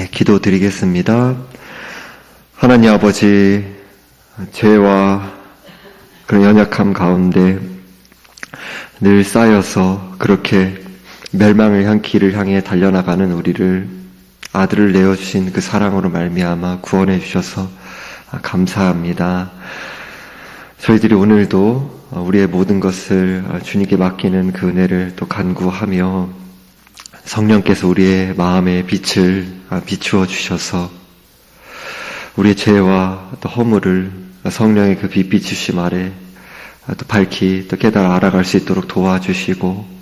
네, 기도 드리겠습니다. 하나님 아버지, 죄와 그런 연약함 가운데 늘 쌓여서 그렇게 멸망을 향 길을 향해 달려나가는 우리를 아들을 내어주신 그 사랑으로 말미암아 구원해 주셔서 감사합니다. 저희들이 오늘도 우리의 모든 것을 주님께 맡기는 그 은혜를 또 간구하며 성령께서 우리의 마음의 빛을 비추어 주셔서 우리의 죄와 또 허물을 성령의 그 빛 비추심 아래 또 밝히 또 깨달아 알아갈 수 있도록 도와주시고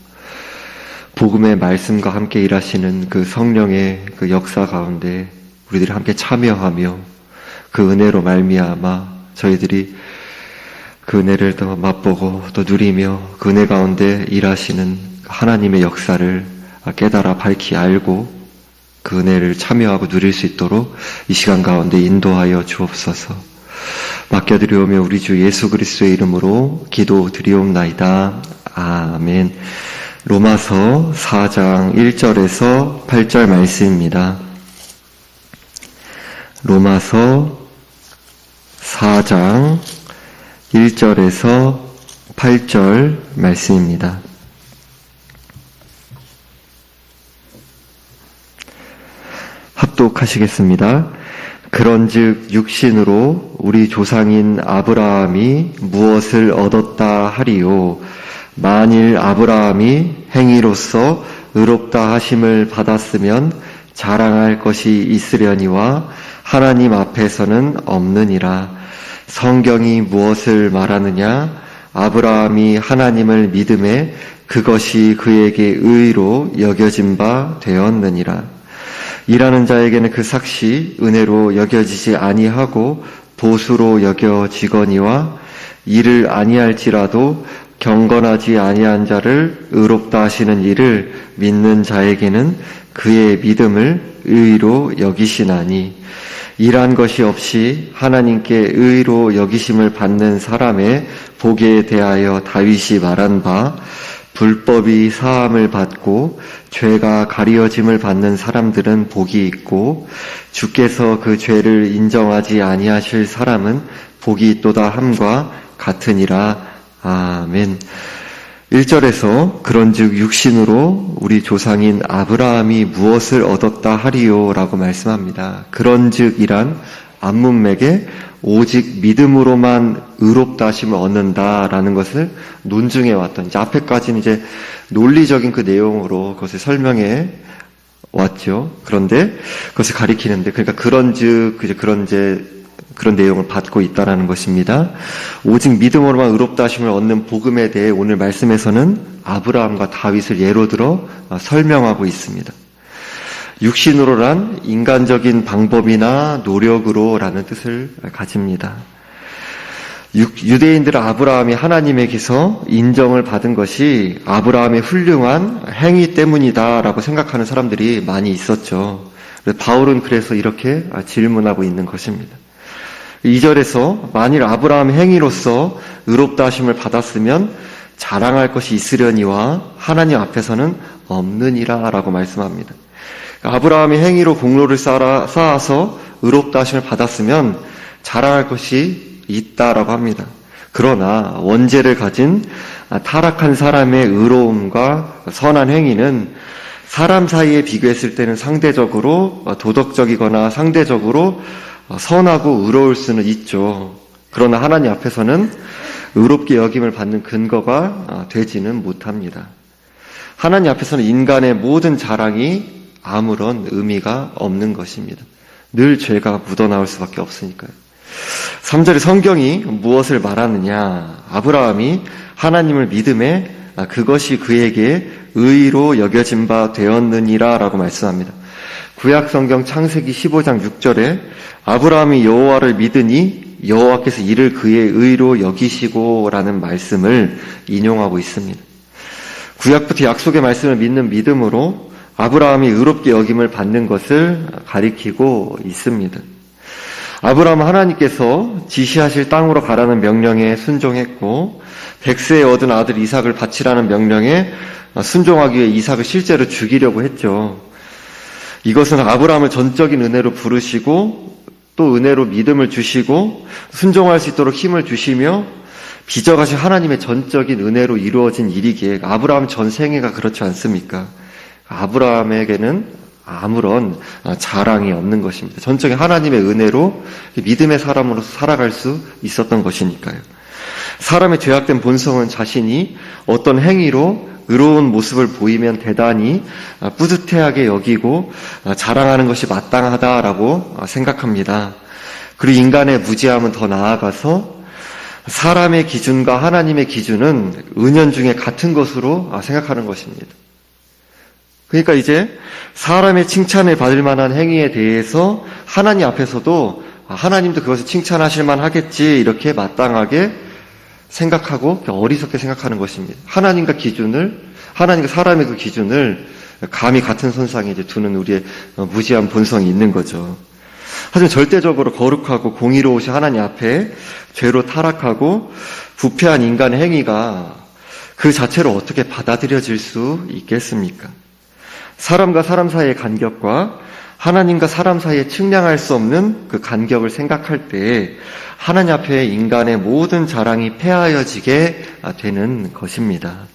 복음의 말씀과 함께 일하시는 그 성령의 그 역사 가운데 우리들이 함께 참여하며 그 은혜로 말미암아 저희들이 그 은혜를 더 맛보고 또 누리며 그 은혜 가운데 일하시는 하나님의 역사를 깨달아 밝히 알고 그 은혜를 참여하고 누릴 수 있도록 이 시간 가운데 인도하여 주옵소서. 맡겨드리오며 우리 주 예수 그리스도의 이름으로 기도 드리옵나이다. 아멘. 로마서 4장 1절에서 8절 말씀입니다. 로마서 4장 1절에서 8절 말씀입니다. 합독하시겠습니다. 그런즉 육신으로 우리 조상인 아브라함이 무엇을 얻었다 하리요? 만일 아브라함이 행위로서 의롭다 하심을 받았으면 자랑할 것이 있으려니와 하나님 앞에서는 없느니라. 성경이 무엇을 말하느냐? 아브라함이 하나님을 믿음에 그것이 그에게 의로 여겨진 바 되었느니라 일하는 자에게는 그 삭시 은혜로 여겨지지 아니하고 보수로 여겨지거니와 일을 아니할지라도 경건하지 아니한 자를 의롭다 하시는 일을 믿는 자에게는 그의 믿음을 의로 여기시나니 일한 것이 없이 하나님께 의로 여기심을 받는 사람의 복에 대하여 다윗이 말한 바 불법이 사함을 받고 죄가 가리어짐을 받는 사람들은 복이 있고 주께서 그 죄를 인정하지 아니하실 사람은 복이 있도다 함과 같으니라. 아멘. 1절에서 그런즉 육신으로 우리 조상인 아브라함이 무엇을 얻었다 하리요라고 말씀합니다. 그런즉이란 안문맥에 오직 믿음으로만 의롭다 하심을 얻는다라는 것을 논증해 왔던 이제 앞에까지는 이제 논리적인 그 내용으로 그것을 설명해 왔죠. 그런데 그것을 가리키는데 그러니까 그런즉 이제 그런 이제 그런 내용을 받고 있다라는 것입니다. 오직 믿음으로만 의롭다 하심을 얻는 복음에 대해 오늘 말씀에서는 아브라함과 다윗을 예로 들어 설명하고 있습니다. 육신으로란 인간적인 방법이나 노력으로라는 뜻을 가집니다. 유대인들 아브라함이 하나님에게서 인정을 받은 것이 아브라함의 훌륭한 행위 때문이다라고 생각하는 사람들이 많이 있었죠. 바울은 그래서 이렇게 질문하고 있는 것입니다. 2절에서 만일 아브라함 행위로서 의롭다 하심을 받았으면 자랑할 것이 있으려니와 하나님 앞에서는 없느니라 라고 말씀합니다. 아브라함이 행위로 공로를 쌓아서 의롭다 하심을 받았으면 자랑할 것이 있다라고 합니다. 그러나 원죄를 가진 타락한 사람의 의로움과 선한 행위는 사람 사이에 비교했을 때는 상대적으로 도덕적이거나 상대적으로 선하고 의로울 수는 있죠. 그러나 하나님 앞에서는 의롭게 여김을 받는 근거가 되지는 못합니다. 하나님 앞에서는 인간의 모든 자랑이 아무런 의미가 없는 것입니다. 늘 죄가 묻어나올 수밖에 없으니까요. 3절의 성경이 무엇을 말하느냐? 아브라함이 하나님을 믿음에 그것이 그에게 의로 여겨진 바 되었느니라 라고 말씀합니다. 구약 성경 창세기 15장 6절에 아브라함이 여호와를 믿으니 여호와께서 이를 그의 의로 여기시고라는 말씀을 인용하고 있습니다. 구약부터 약속의 말씀을 믿는 믿음으로 아브라함이 의롭게 여김을 받는 것을 가리키고 있습니다. 아브라함 하나님께서 지시하실 땅으로 가라는 명령에 순종했고 백세에 얻은 아들 이삭을 바치라는 명령에 순종하기 위해 이삭을 실제로 죽이려고 했죠. 이것은 아브라함을 전적인 은혜로 부르시고 또 은혜로 믿음을 주시고 순종할 수 있도록 힘을 주시며 빚어가신 하나님의 전적인 은혜로 이루어진 일이기에 아브라함 전 생애가 그렇지 않습니까? 아브라함에게는 아무런 자랑이 없는 것입니다. 전적인 하나님의 은혜로 믿음의 사람으로서 살아갈 수 있었던 것이니까요. 사람의 죄악된 본성은 자신이 어떤 행위로 의로운 모습을 보이면 대단히 뿌듯해하게 여기고 자랑하는 것이 마땅하다라고 생각합니다. 그리고 인간의 무지함은 더 나아가서 사람의 기준과 하나님의 기준은 은연 중에 같은 것으로 생각하는 것입니다. 그러니까 이제 사람의 칭찬을 받을 만한 행위에 대해서 하나님 앞에서도 하나님도 그것을 칭찬하실 만 하겠지 이렇게 마땅하게 생각하고 어리석게 생각하는 것입니다. 하나님과 기준을 하나님과 사람의 그 기준을 감히 같은 선상에 이제 두는 우리의 무지한 본성이 있는 거죠. 하지만 절대적으로 거룩하고 공의로우신 하나님 앞에 죄로 타락하고 부패한 인간의 행위가 그 자체로 어떻게 받아들여질 수 있겠습니까? 사람과 사람 사이의 간격과 하나님과 사람 사이에 측량할 수 없는 그 간격을 생각할 때 하나님 앞에 인간의 모든 자랑이 폐하여지게 되는 것입니다.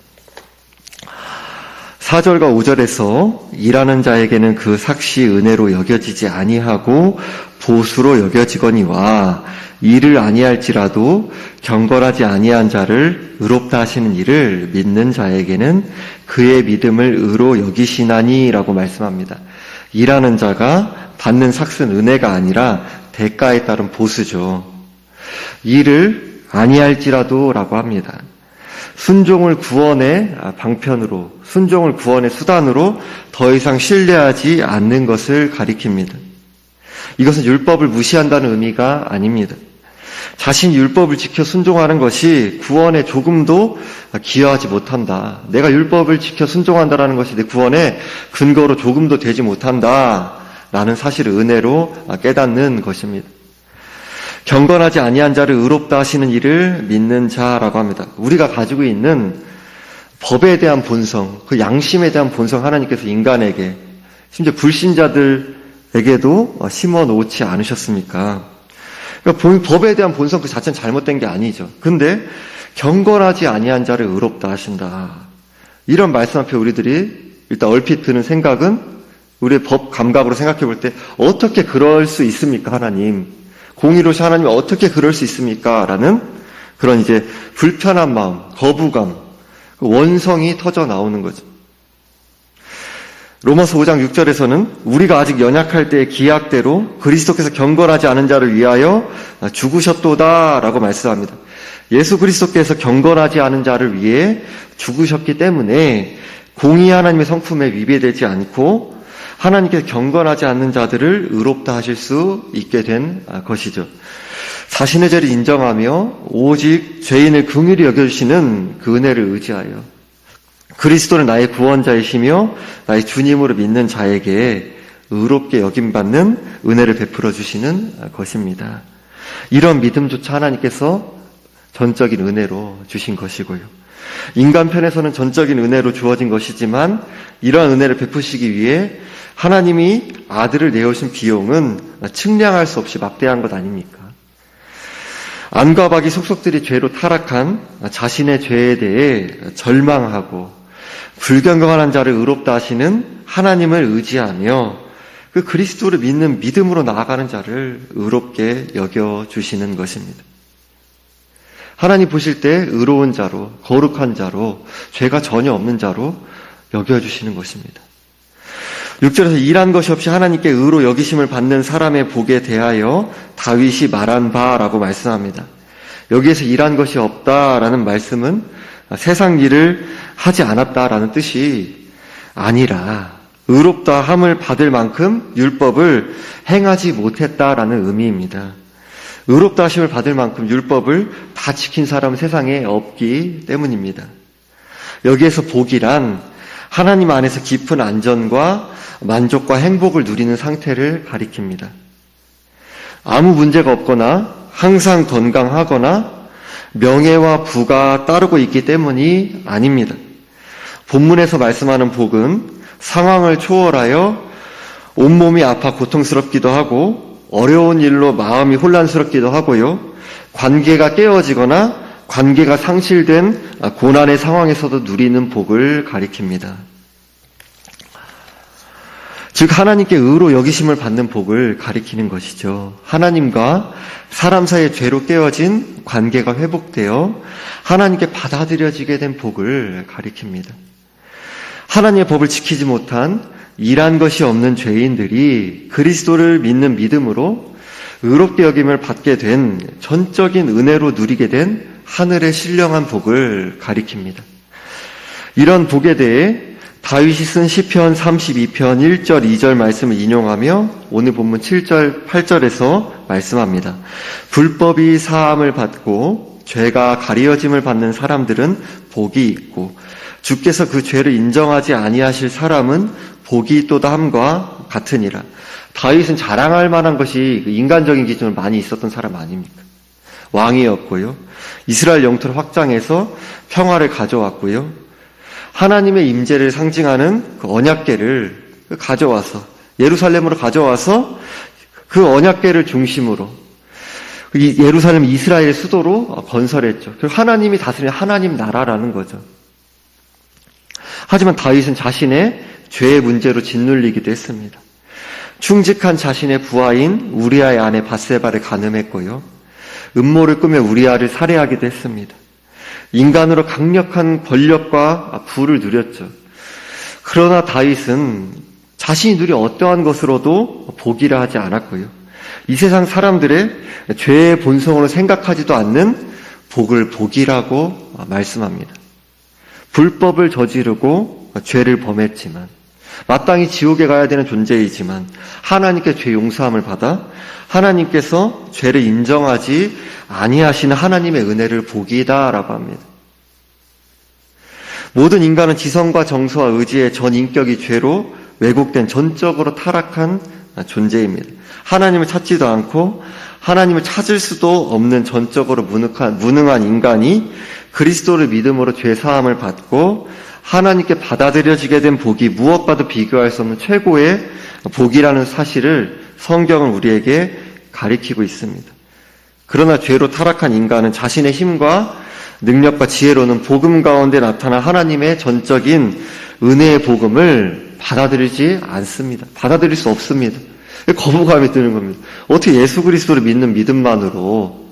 4절과 5절에서 일하는 자에게는 그 삭시 은혜로 여겨지지 아니하고 보수로 여겨지거니와 일을 아니할지라도 경건하지 아니한 자를 의롭다 하시는 일을 믿는 자에게는 그의 믿음을 의로 여기시나니라고 말씀합니다. 일하는 자가 받는 삭슨 은혜가 아니라 대가에 따른 보수죠. 일을 아니할지라도라고 합니다. 순종을 구원의 방편으로, 순종을 구원의 수단으로 더 이상 신뢰하지 않는 것을 가리킵니다. 이것은 율법을 무시한다는 의미가 아닙니다. 자신 율법을 지켜 순종하는 것이 구원에 조금도 기여하지 못한다. 내가 율법을 지켜 순종한다라는 것이 내 구원의 근거로 조금도 되지 못한다. 라는 사실을 은혜로 깨닫는 것입니다. 경건하지 아니한 자를 의롭다 하시는 일을 믿는 자라고 합니다. 우리가 가지고 있는 법에 대한 본성, 그 양심에 대한 본성 하나님께서 인간에게 심지어 불신자들에게도 심어 놓지 않으셨습니까? 그러니까 법에 대한 본성 그 자체는 잘못된 게 아니죠. 근데 경건하지 아니한 자를 의롭다 하신다. 이런 말씀 앞에 우리들이 일단 얼핏 드는 생각은 우리의 법 감각으로 생각해 볼 때 어떻게 그럴 수 있습니까, 하나님? 공의로시 하나님이 어떻게 그럴 수 있습니까? 라는 그런 이제 불편한 마음, 거부감, 그 원성이 터져 나오는 거죠. 로마서 5장 6절에서는 우리가 아직 연약할 때의 기약대로 그리스도께서 경건하지 않은 자를 위하여 죽으셨도다라고 말씀합니다. 예수 그리스도께서 경건하지 않은 자를 위해 죽으셨기 때문에 공의 하나님의 성품에 위배되지 않고 하나님께서 경건하지 않는 자들을 의롭다 하실 수 있게 된 것이죠. 자신의 죄를 인정하며 오직 죄인을 긍휼히 여겨주시는 그 은혜를 의지하여 그리스도는 나의 구원자이시며 나의 주님으로 믿는 자에게 의롭게 여김받는 은혜를 베풀어 주시는 것입니다. 이런 믿음조차 하나님께서 전적인 은혜로 주신 것이고요. 인간 편에서는 전적인 은혜로 주어진 것이지만 이러한 은혜를 베푸시기 위해 하나님이 아들을 내오신 비용은 측량할 수 없이 막대한 것 아닙니까? 안과 박이 속속들이 죄로 타락한 자신의 죄에 대해 절망하고 불경건한 자를 의롭다 하시는 하나님을 의지하며 그 그리스도를 믿는 믿음으로 나아가는 자를 의롭게 여겨 주시는 것입니다. 하나님 보실 때 의로운 자로, 거룩한 자로, 죄가 전혀 없는 자로 여겨 주시는 것입니다. 6절에서 일한 것이 없이 하나님께 의로 여기심을 받는 사람의 복에 대하여 다윗이 말한 바라고 말씀합니다. 여기에서 일한 것이 없다라는 말씀은 세상 일을 하지 않았다라는 뜻이 아니라 의롭다 함을 받을 만큼 율법을 행하지 못했다라는 의미입니다. 의롭다 하심을 받을 만큼 율법을 다 지킨 사람은 세상에 없기 때문입니다. 여기에서 복이란 하나님 안에서 깊은 안전과 만족과 행복을 누리는 상태를 가리킵니다. 아무 문제가 없거나 항상 건강하거나 명예와 부가 따르고 있기 때문이 아닙니다. 본문에서 말씀하는 복은 상황을 초월하여 온몸이 아파 고통스럽기도 하고 어려운 일로 마음이 혼란스럽기도 하고요. 관계가 깨어지거나 관계가 상실된 고난의 상황에서도 누리는 복을 가리킵니다. 즉 하나님께 의로 여기심을 받는 복을 가리키는 것이죠. 하나님과 사람 사이의 죄로 깨어진 관계가 회복되어 하나님께 받아들여지게 된 복을 가리킵니다. 하나님의 법을 지키지 못한 일한 것이 없는 죄인들이 그리스도를 믿는 믿음으로 의롭게 여김을 받게 된 전적인 은혜로 누리게 된 하늘의 신령한 복을 가리킵니다. 이런 복에 대해 다윗이 쓴 시편 32편 1절 2절 말씀을 인용하며 오늘 본문 7절 8절에서 말씀합니다. 불법이 사함을 받고 죄가 가리어짐을 받는 사람들은 복이 있고 주께서 그 죄를 인정하지 아니하실 사람은 복이 또다 함과 같으니라. 다윗은 자랑할 만한 것이 그 인간적인 기준으로 많이 있었던 사람 아닙니까? 왕이었고요. 이스라엘 영토를 확장해서 평화를 가져왔고요. 하나님의 임재를 상징하는 그 언약궤를 가져와서 예루살렘으로 가져와서 그 언약궤를 중심으로 이 예루살렘 이스라엘의 수도로 건설했죠. 그 하나님이 다스리는 하나님 나라라는 거죠. 하지만 다윗은 자신의 죄의 문제로 짓눌리기도 했습니다. 충직한 자신의 부하인 우리아의 아내 바세바를 가늠했고요. 음모를 꾸며 우리아를 살해하기도 했습니다. 인간으로 강력한 권력과 부를 누렸죠. 그러나 다윗은 자신이 누리 어떠한 것으로도 복이라 하지 않았고요. 이 세상 사람들의 죄의 본성으로 생각하지도 않는 복을 복이라고 말씀합니다. 불법을 저지르고 죄를 범했지만 마땅히 지옥에 가야 되는 존재이지만 하나님께 죄 용서함을 받아 하나님께서 죄를 인정하지 아니하시는 하나님의 은혜를 복이다라고 합니다. 모든 인간은 지성과 정서와 의지의 전 인격이 죄로 왜곡된 전적으로 타락한 존재입니다. 하나님을 찾지도 않고 하나님을 찾을 수도 없는 전적으로 무능한, 무능한 인간이 그리스도를 믿음으로 죄 사함을 받고 하나님께 받아들여지게 된 복이 무엇과도 비교할 수 없는 최고의 복이라는 사실을 성경은 우리에게 가리키고 있습니다. 그러나 죄로 타락한 인간은 자신의 힘과 능력과 지혜로는 복음 가운데 나타난 하나님의 전적인 은혜의 복음을 받아들이지 않습니다. 받아들일 수 없습니다. 거부감이 드는 겁니다. 어떻게 예수 그리스도를 믿는 믿음만으로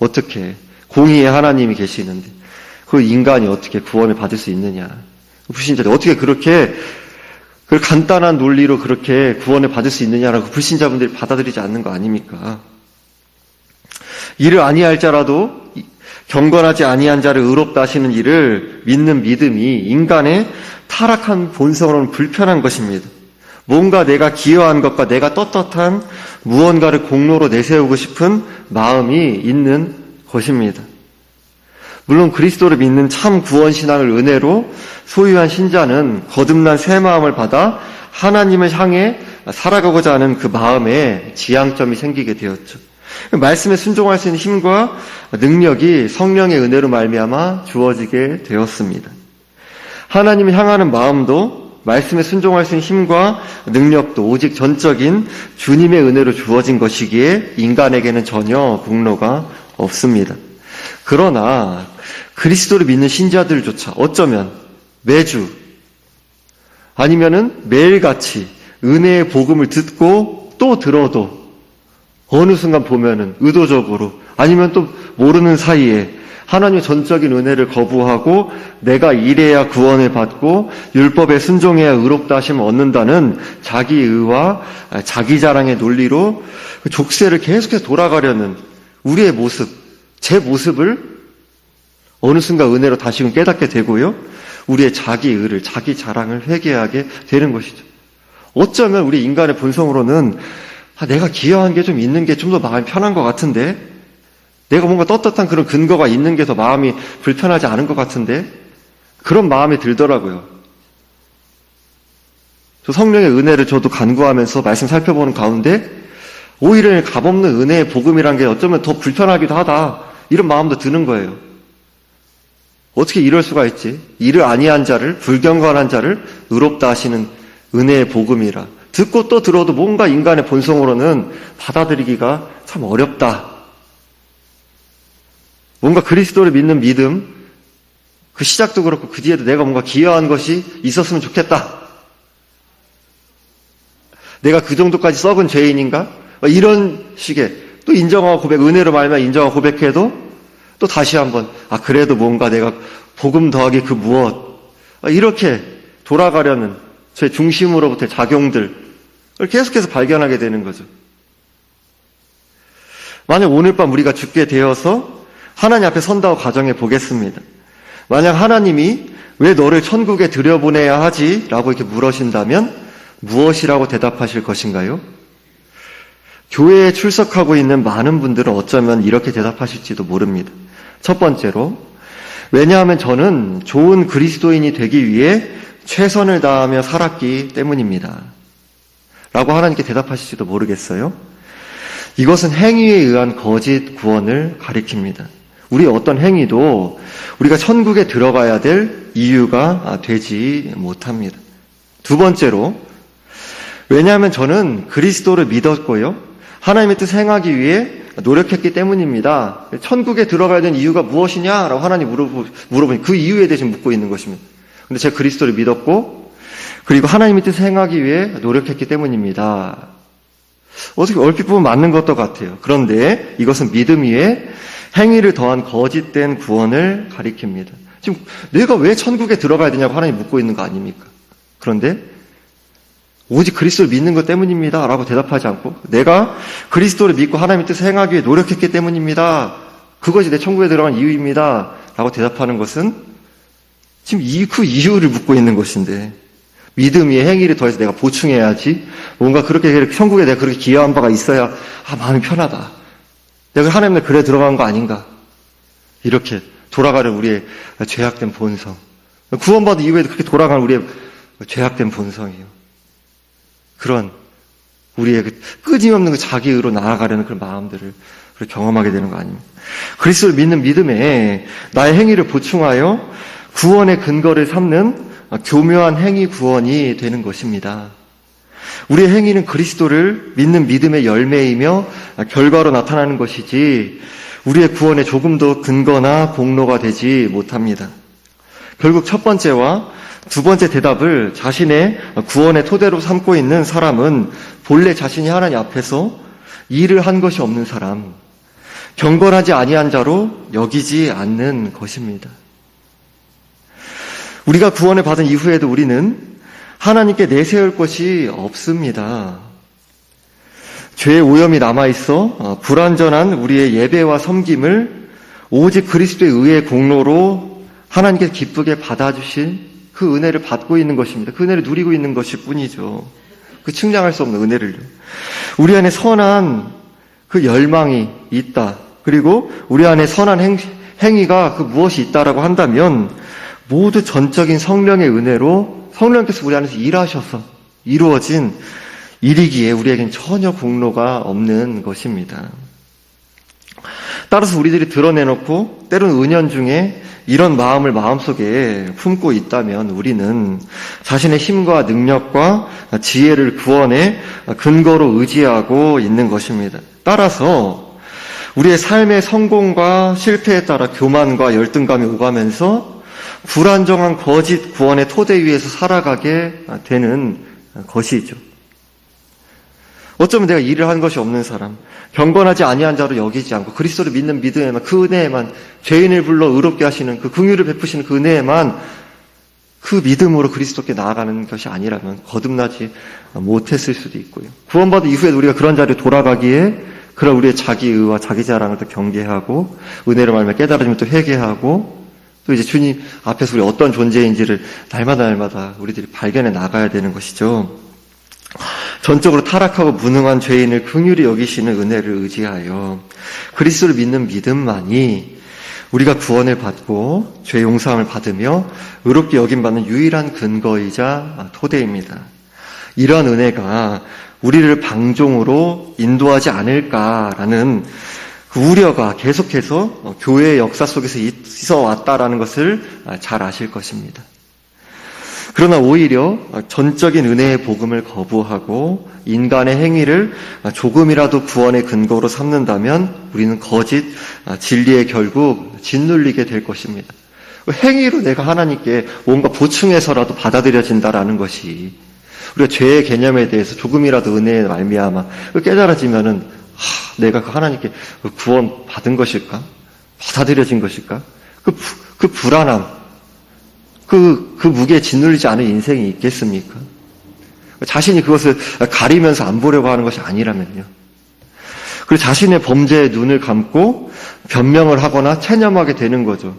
어떻게 공의의 하나님이 계시는데 그 인간이 어떻게 구원을 받을 수 있느냐? 불신자들 어떻게 그렇게 그 간단한 논리로 그렇게 구원을 받을 수 있느냐라고 불신자분들이 받아들이지 않는 거 아닙니까? 이를 아니할 자라도 경건하지 아니한 자를 의롭다 하시는 이를 믿는 믿음이 인간의 타락한 본성으로는 불편한 것입니다. 뭔가 내가 기여한 것과 내가 떳떳한 무언가를 공로로 내세우고 싶은 마음이 있는 것입니다. 물론 그리스도를 믿는 참 구원 신앙을 은혜로 소유한 신자는 거듭난 새 마음을 받아 하나님을 향해 살아가고자 하는 그 마음에 지향점이 생기게 되었죠. 말씀에 순종할 수 있는 힘과 능력이 성령의 은혜로 말미암아 주어지게 되었습니다. 하나님을 향하는 마음도 말씀에 순종할 수 있는 힘과 능력도 오직 전적인 주님의 은혜로 주어진 것이기에 인간에게는 전혀 공로가 없습니다. 그러나 그리스도를 믿는 신자들조차 어쩌면 매주 아니면은 매일같이 은혜의 복음을 듣고 또 들어도 어느 순간 보면은 의도적으로 아니면 또 모르는 사이에 하나님의 전적인 은혜를 거부하고 내가 이래야 구원을 받고 율법에 순종해야 의롭다 하심을 얻는다는 자기 의와 자기 자랑의 논리로 그 족쇄를 계속해서 돌아가려는 우리의 모습, 제 모습을 어느 순간 은혜로 다시금 깨닫게 되고요. 우리의 자기 의를, 자기 자랑을 회개하게 되는 것이죠. 어쩌면 우리 인간의 본성으로는 아, 내가 기여한 게 좀 있는 게 좀 더 마음이 편한 것 같은데 내가 뭔가 떳떳한 그런 근거가 있는 게 더 마음이 불편하지 않은 것 같은데 그런 마음이 들더라고요. 저 성령의 은혜를 저도 간구하면서 말씀 살펴보는 가운데 오히려 값없는 은혜의 복음이란 게 어쩌면 더 불편하기도 하다 이런 마음도 드는 거예요. 어떻게 이럴 수가 있지? 이를 아니한 자를 불경건한 자를 의롭다 하시는 은혜의 복음이라 듣고 또 들어도 뭔가 인간의 본성으로는 받아들이기가 참 어렵다. 뭔가 그리스도를 믿는 믿음, 그 시작도 그렇고 그 뒤에도 내가 뭔가 기여한 것이 있었으면 좋겠다. 내가 그 정도까지 썩은 죄인인가? 이런 식의 또 인정하고 고백, 은혜로 말면 인정하고 고백해도 또 다시 한번 아 그래도 뭔가 내가 복음 더하기 그 무엇 이렇게 돌아가려는 제 중심으로부터의 작용들을 계속해서 발견하게 되는 거죠. 만약 오늘 밤 우리가 죽게 되어서 하나님 앞에 선다고 가정해 보겠습니다. 만약 하나님이 왜 너를 천국에 들여보내야 하지? 라고 이렇게 물으신다면 무엇이라고 대답하실 것인가요? 교회에 출석하고 있는 많은 분들은 어쩌면 이렇게 대답하실지도 모릅니다. 첫 번째로, 왜냐하면 저는 좋은 그리스도인이 되기 위해 최선을 다하며 살았기 때문입니다. 라고 하나님께 대답하실지도 모르겠어요. 이것은 행위에 의한 거짓 구원을 가리킵니다. 우리 어떤 행위도 우리가 천국에 들어가야 될 이유가 되지 못합니다. 두 번째로, 왜냐하면 저는 그리스도를 믿었고요. 하나님의 뜻 행하기 위해 노력했기 때문입니다. 천국에 들어가야 되는 이유가 무엇이냐라고 하나님 물어보, 물어보니 그 이유에 대해서 묻고 있는 것입니다. 근데 제가 그리스도를 믿었고, 그리고 하나님의 뜻 행하기 위해 노력했기 때문입니다. 어떻게 얼핏 보면 맞는 것도 같아요. 그런데 이것은 믿음 위에 행위를 더한 거짓된 구원을 가리킵니다. 지금 내가 왜 천국에 들어가야 되냐고 하나님 묻고 있는 거 아닙니까? 그런데 오직 그리스도를 믿는 것 때문입니다. 라고 대답하지 않고 내가 그리스도를 믿고 하나님의 뜻을 행하기 위해 노력했기 때문입니다. 그것이 내 천국에 들어간 이유입니다. 라고 대답하는 것은 지금 이, 그 이유를 묻고 있는 것인데 믿음의 행위를 더해서 내가 보충해야지 뭔가 그렇게 천국에 내가 그렇게 기여한 바가 있어야 아 마음이 편하다. 내가 하나님의 그래 들어간 거 아닌가? 이렇게 돌아가는 우리의 죄악된 본성. 구원받은 이후에도 그렇게 돌아가는 우리의 죄악된 본성이에요. 그런 우리의 그 끊임없는 그 자기의로 나아가려는 그런 마음들을 경험하게 되는 거 아닙니까? 그리스도를 믿는 믿음에 나의 행위를 보충하여 구원의 근거를 삼는 교묘한 행위 구원이 되는 것입니다. 우리의 행위는 그리스도를 믿는 믿음의 열매이며 결과로 나타나는 것이지 우리의 구원에 조금도 근거나 공로가 되지 못합니다. 결국 첫 번째와 두 번째 대답을 자신의 구원의 토대로 삼고 있는 사람은 본래 자신이 하나님 앞에서 일을 한 것이 없는 사람, 경건하지 아니한 자로 여기지 않는 것입니다. 우리가 구원을 받은 이후에도 우리는 하나님께 내세울 것이 없습니다. 죄의 오염이 남아있어 불완전한 우리의 예배와 섬김을 오직 그리스도의 의의 공로로 하나님께 기쁘게 받아주신 그 은혜를 받고 있는 것입니다. 그 은혜를 누리고 있는 것일 뿐이죠. 그 측량할 수 없는 은혜를요. 우리 안에 선한 그 열망이 있다. 그리고 우리 안에 선한 행, 행위가 그 무엇이 있다라고 한다면 모두 전적인 성령의 은혜로 성령께서 우리 안에서 일하셔서 이루어진 일이기에 우리에겐 전혀 공로가 없는 것입니다. 따라서 우리들이 드러내놓고 때론 은연 중에 이런 마음을 마음속에 품고 있다면 우리는 자신의 힘과 능력과 지혜를 구원의 근거로 의지하고 있는 것입니다. 따라서 우리의 삶의 성공과 실패에 따라 교만과 열등감이 오가면서 불안정한 거짓 구원의 토대 위에서 살아가게 되는 것이죠. 어쩌면 내가 일을 한 것이 없는 사람, 경건하지 아니한 자로 여기지 않고 그리스도를 믿는 믿음에만 그 은혜에만 죄인을 불러 의롭게 하시는 그 긍휼을 베푸시는 그 은혜에만 그 믿음으로 그리스도께 나아가는 것이 아니라면 거듭나지 못했을 수도 있고요. 구원받은 이후에 우리가 그런 자리에 돌아가기에 그런 우리의 자기 의와 자기 자랑을 또 경계하고 은혜로 말하면 깨달아지면 또 회개하고 또 이제 주님 앞에서 우리 어떤 존재인지를 날마다 날마다 우리들이 발견해 나가야 되는 것이죠. 전적으로 타락하고 무능한 죄인을 긍휼히 여기시는 은혜를 의지하여 그리스도를 믿는 믿음만이 우리가 구원을 받고 죄 용서함을 받으며 의롭게 여김받는 유일한 근거이자 토대입니다. 이러한 은혜가 우리를 방종으로 인도하지 않을까라는 그 우려가 계속해서 교회의 역사 속에서 있어 왔다라는 것을 잘 아실 것입니다. 그러나 오히려 전적인 은혜의 복음을 거부하고 인간의 행위를 조금이라도 구원의 근거로 삼는다면 우리는 거짓 진리에 결국 짓눌리게 될 것입니다. 행위로 내가 하나님께 뭔가 보충해서라도 받아들여진다라는 것이 우리가 죄의 개념에 대해서 조금이라도 은혜의 말미암아 깨달아지면은 하, 내가 그 하나님께 구원 받은 것일까? 받아들여진 것일까? 그, 부, 그 불안함, 그, 그 무게에 짓눌리지 않은 인생이 있겠습니까? 자신이 그것을 가리면서 안 보려고 하는 것이 아니라면요. 그리고 자신의 범죄에 눈을 감고 변명을 하거나 체념하게 되는 거죠.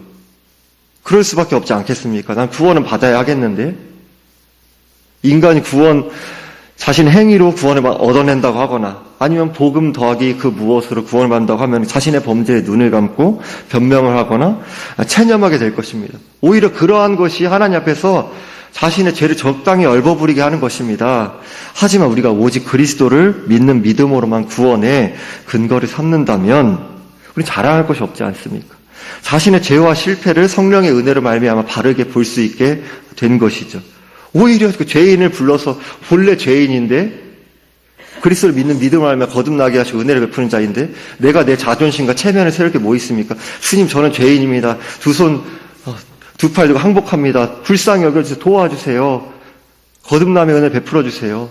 그럴 수밖에 없지 않겠습니까? 난 구원은 받아야 하겠는데 인간이 구원 자신의 행위로 구원을 얻어낸다고 하거나 아니면 복음 더하기 그 무엇으로 구원을 받는다고 하면 자신의 범죄에 눈을 감고 변명을 하거나 체념하게 될 것입니다. 오히려 그러한 것이 하나님 앞에서 자신의 죄를 적당히 얼버무리게 하는 것입니다. 하지만 우리가 오직 그리스도를 믿는 믿음으로만 구원의 근거를 삼는다면 우리 자랑할 것이 없지 않습니까? 자신의 죄와 실패를 성령의 은혜로 말미암아 바르게 볼 수 있게 된 것이죠. 오히려 그 죄인을 불러서 본래 죄인인데 그리스도를 믿는 믿음을 알며 거듭나게 하시고 은혜를 베푸는 자인데 내가 내 자존심과 체면을 세울 게뭐 있습니까? 주님 저는 죄인입니다. 두 손, 어, 두팔 들고 항복합니다. 불쌍히 여겨주세요. 도와주세요. 거듭남의 은혜 베풀어 주세요.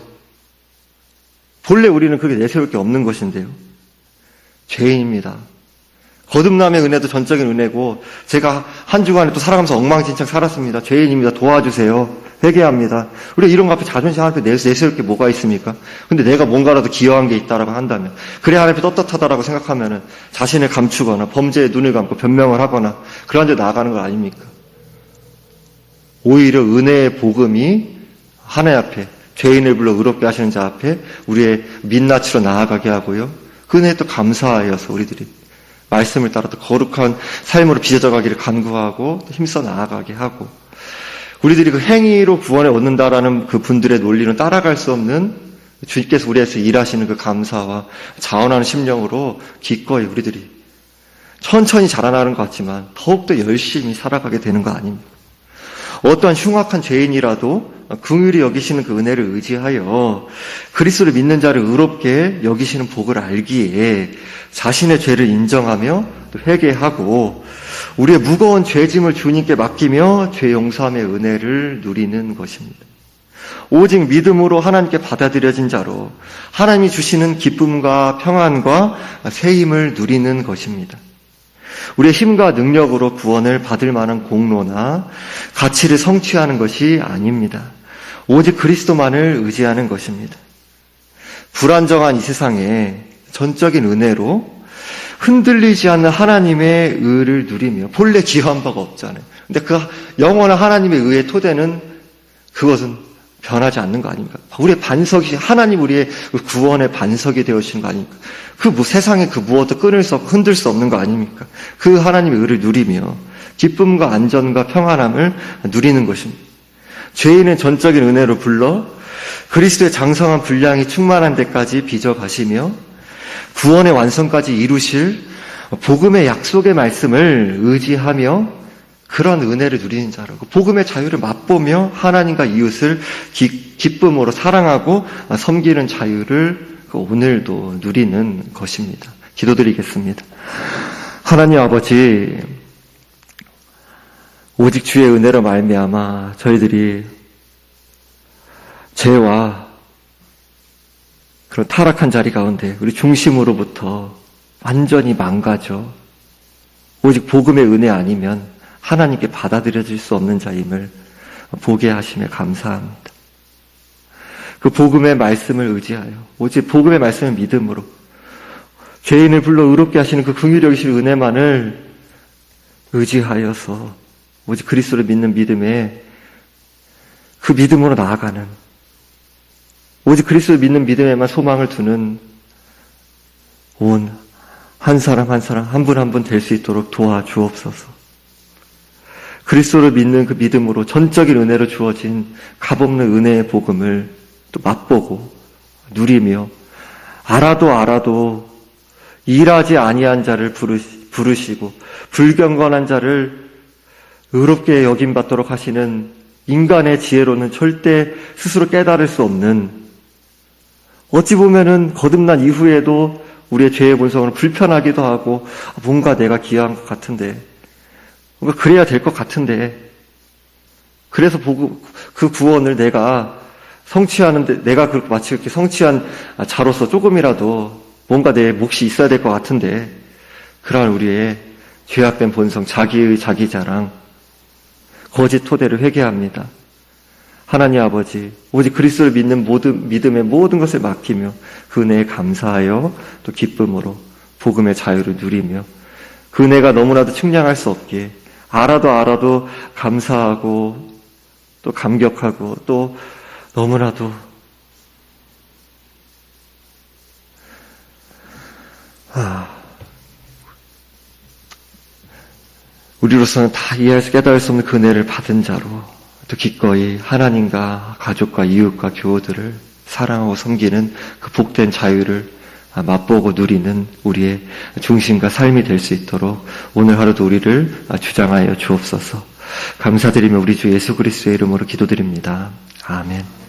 본래 우리는 그렇게 내세울 게 없는 것인데요. 죄인입니다. 거듭남의 은혜도 전적인 은혜고 제가 한 주간에 또 살아가면서 엉망진창 살았습니다. 죄인입니다. 도와주세요. 회개합니다. 우리가 이런 거 앞에 자존심 앞에 내세울 게 뭐가 있습니까? 근데 내가 뭔가라도 기여한 게 있다라고 한다면 그래 하나님 떳떳하다라고 생각하면은 자신을 감추거나 범죄에 눈을 감고 변명을 하거나 그런 데 나아가는 거 아닙니까? 오히려 은혜의 복음이 하나님 앞에 죄인을 불러 의롭게 하시는 자 앞에 우리의 민낯으로 나아가게 하고요. 그 은혜에 또 감사하여서 우리들이 말씀을 따라 또 거룩한 삶으로 빚어져 가기를 간구하고 힘써 나아가게 하고 우리들이 그 행위로 구원을 얻는다라는 그 분들의 논리는 따라갈 수 없는 주님께서 우리에서 일하시는 그 감사와 자원하는 심령으로 기꺼이 우리들이 천천히 자라나는 것 같지만 더욱더 열심히 살아가게 되는 거 아닙니까? 어떠한 흉악한 죄인이라도 긍휼히 여기시는 그 은혜를 의지하여 그리스도를 믿는 자를 의롭게 여기시는 복을 알기에 자신의 죄를 인정하며 회개하고 우리의 무거운 죄짐을 주님께 맡기며 죄 용서함의 은혜를 누리는 것입니다. 오직 믿음으로 하나님께 받아들여진 자로 하나님이 주시는 기쁨과 평안과 새 힘을 누리는 것입니다. 우리의 힘과 능력으로 구원을 받을 만한 공로나 가치를 성취하는 것이 아닙니다. 오직 그리스도만을 의지하는 것입니다. 불안정한 이 세상에 전적인 은혜로 흔들리지 않는 하나님의 의를 누리며 본래 기여한 바가 없잖아요. 근데 그 영원한 하나님의 의의 토대는 그것은 변하지 않는 거 아닙니까? 우리의 반석이 하나님 우리의 구원의 반석이 되어주신 거 아닙니까? 그뭐 세상에 그 무엇도 끊을 수 없고 흔들 수 없는 거 아닙니까? 그 하나님의 의를 누리며 기쁨과 안전과 평안함을 누리는 것입니다. 죄인은 전적인 은혜로 불러 그리스도의 장성한 분량이 충만한 데까지 빚어 가시며 구원의 완성까지 이루실 복음의 약속의 말씀을 의지하며 그런 은혜를 누리는 자라고 복음의 자유를 맛보며 하나님과 이웃을 기, 기쁨으로 사랑하고 섬기는 자유를 오늘도 누리는 것입니다. 기도드리겠습니다. 하나님 아버지 오직 주의 은혜로 말미암아 저희들이 죄와 그런 타락한 자리 가운데 우리 중심으로부터 완전히 망가져 오직 복음의 은혜 아니면 하나님께 받아들여질 수 없는 자임을 보게 하심에 감사합니다. 그 복음의 말씀을 의지하여 오직 복음의 말씀을 믿음으로 죄인을 불러 의롭게 하시는 그 여기실 은혜만을 의지하여서 오직 그리스도를 믿는 믿음에 그 믿음으로 나아가는 오직 그리스도를 믿는 믿음에만 소망을 두는 온 한 사람 한 사람 한 분 한 분 될 수 있도록 도와주옵소서. 그리스도를 믿는 그 믿음으로 전적인 은혜로 주어진 값없는 은혜의 복음을 또 맛보고 누리며 알아도 알아도 일하지 아니한 자를 부르시고 불경건한 자를 의롭게 여김 받도록 하시는 인간의 지혜로는 절대 스스로 깨달을 수 없는 어찌 보면은 거듭난 이후에도 우리의 죄의 본성을 불편하기도 하고 뭔가 내가 기여한 것 같은데 뭔가 그래야 될 것 같은데 그래서 보고 그 구원을 내가 성취하는데 내가 그 마치 이렇게 성취한 자로서 조금이라도 뭔가 내 몫이 있어야 될 것 같은데 그러한 우리의 죄악된 본성, 자기의 자기 자랑, 거짓 토대를 회개합니다. 하나님 아버지, 오직 그리스도를 믿는 모든 믿음의 모든 것을 맡기며 그 은혜에 감사하여 또 기쁨으로 복음의 자유를 누리며 그 은혜가 너무나도 측량할 수 없기에 알아도 알아도 감사하고 또 감격하고 또 너무나도 아, 우리로서는 다 이해할 수 깨달을 수 없는 그 은혜를 받은 자로 또 기꺼이 하나님과 가족과 이웃과 교우들을 사랑하고 섬기는 그 복된 자유를 맛보고 누리는 우리의 중심과 삶이 될 수 있도록 오늘 하루도 우리를 주장하여 주옵소서. 감사드리며 우리 주 예수 그리스도의 이름으로 기도드립니다. 아멘.